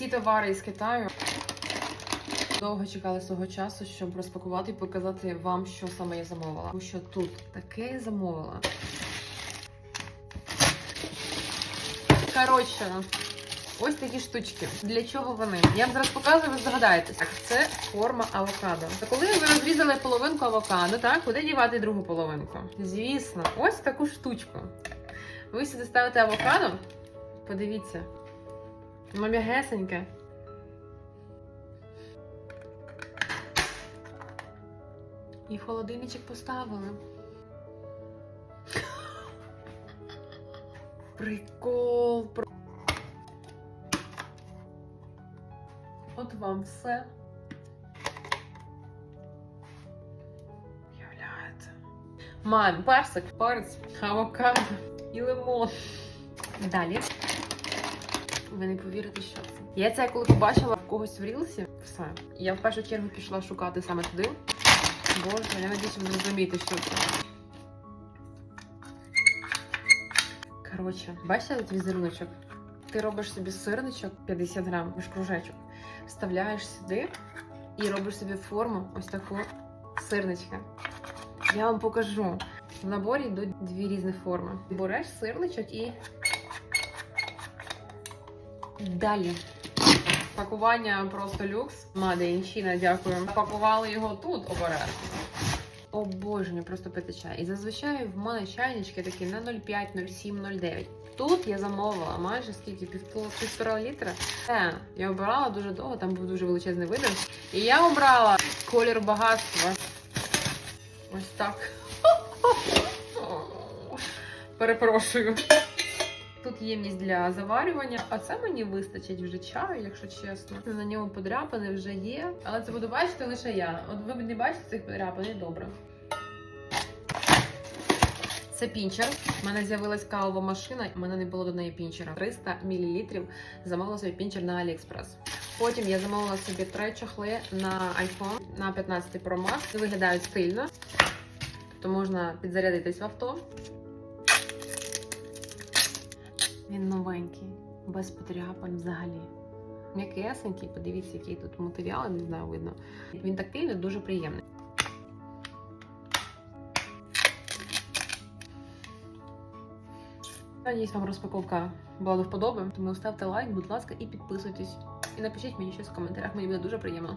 Всі товари із Китаю. Довго чекали свого часу, щоб розпакувати і показати вам, що саме я замовила. Тому що тут таке я замовила. Коротше, ось такі штучки. Для чого вони? Я вам зараз показую, ви здогадаєтесь. Це форма авокадо. Та коли ви розрізали половинку авокадо, так, куди дівати другу половинку? Звісно, ось таку штучку. Ви сюди ставите авокадо. Подивіться. Воно м'ягесеньке. І в холодильничок поставили. Прикол. От вам все. Уявляєте? Мам, персик, перець, авокадо і лимон. Далі. Ви не повірите, що це. Я це коли побачила в когось в рілсі, все. Я в першу чергу пішла шукати саме туди. Боже, я надіюсь, ви зрозумієте, що це. Коротше, бачите тут візеруночок? Ти робиш собі сирничок 50 грам, аж кружечок, вставляєш сюди і робиш собі форму ось таку сирничка. Я вам покажу. В наборі йдуть дві різні форми. Береш сирничок і Далі. Пакування просто люкс. Мада Інчина, дякую. Пакували його тут обережно. Обожнюю, просто пити чай. І зазвичай в мене чайнички такі на 0,5, 0,7, 0,9. Тут я замовила майже скільки Пів- півтора літра. Це я обирала дуже довго, там був дуже величезний вибір. І я обрала колір багатства. Ось так. Перепрошую. Тут ємність для заварювання, а це мені вистачить вже чаю, якщо чесно. На ньому подряпини вже є, але це буду бачити лише я. От ви не бачите цих подряпин, і добре. Це пінчер. У мене з'явилась кавова машина, у мене не було до неї пінчера. 300 мл замовила собі пінчер на AliExpress. Потім я замовила собі три чохли на iPhone на 15 Pro Max. Виглядають стильно, тобто можна підзарядитись в авто. Новенький, без подряпань взагалі. М'якесенький, подивіться, який тут матеріал, не знаю, видно. Він тактильний, дуже приємний. Надіюсь, вам розпаковка була до вподоби, тому ставте лайк, будь ласка, і підписуйтесь. І напишіть мені щось в коментарях, мені буде дуже приємно.